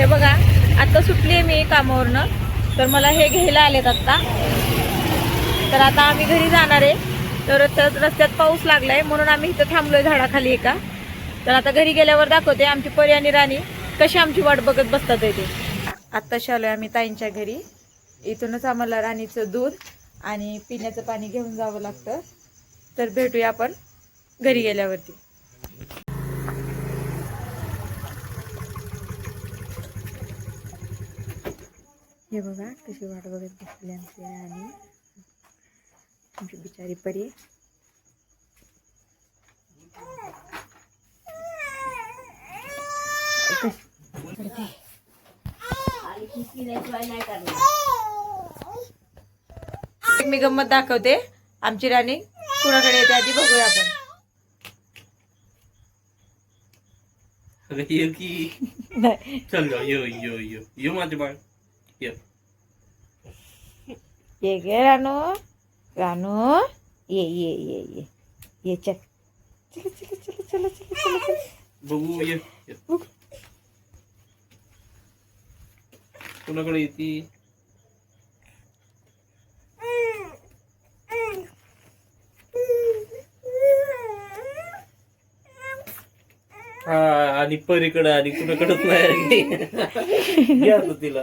हे बघा आत्ता सुटली आहे मी कामावरनं. तर मला हे घ्यायला आलेत आत्ता तर आता आम्ही घरी जाणार आहे. तर रस्त्यात रस्त्यात पाऊस आहे म्हणून आम्ही इथं थांबलोय झाडाखाली एका. तर आता घरी गेल्यावर दाखवते आमची परी आणि राणी कशी आमची वाट बघत बसतात इथे आत्ता आत्ताशी आलोय आम्ही ताईंच्या घरी. इथूनच आम्हाला राणीचं दूध आणि पिण्याचं पाणी घेऊन जावं लागतं. तर भेटूया आपण घरी गेल्यावरती. हे बघा कशी वाट बघत बसली आमची राणी आमची बिचारी परी. एक मी गंमत दाखवते. आमची राणी कुणाकडे येते आधी बघूया आपण. अगं ये की. नाही. चल यो यो यो यो माझे बाळ. ये गे रानू रानू ये ये ये ये ये चल। चल चल चल चल चल चल चल बघू ये. कुणाकडे येते? हा आणि परीकडे आणि कुणाकडेच नाही. तिला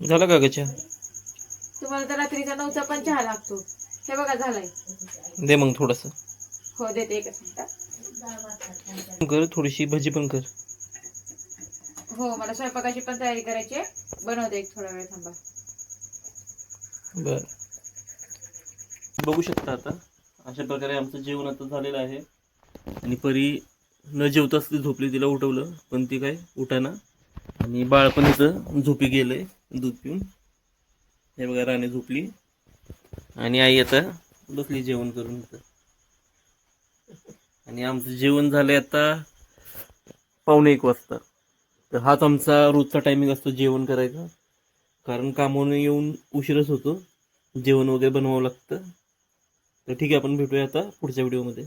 झालं का गच्या तुम्हाला तर रात्रीचा नऊचा पण चहा लागतो. हे बघा झालाय. दे मग थोडस. हो देते मिनिट. कर थोडीशी भजी पण कर. हो मला स्वयंपाकाची पण तयारी करायची आहे. बनवते एक थोडा वेळ थांबा. बर. बघू शकता आता अशा प्रकारे आमचं जेवण आता झालेलं आहे. आणि परी न जेवताच ती झोपली तिला उठवलं पण ती काय उठाना. आणि बाळ पण इथं झोपी गेलंय. दूध पिऊन. हे बघा राणी झोपली. आणि आई आता बसली जेवण करून आणि आमचं जेवण झालंय आता पावणे एक वाजता. तर हाच आमचा रोजचा टायमिंग असतो जेवण करायचा. कारण कामावरून येऊन उशीरच होतो. जेवण वगैरे बनवावं लागतं. तर ठीक आहे आपण भेटूया आता पुढच्या व्हिडिओमध्ये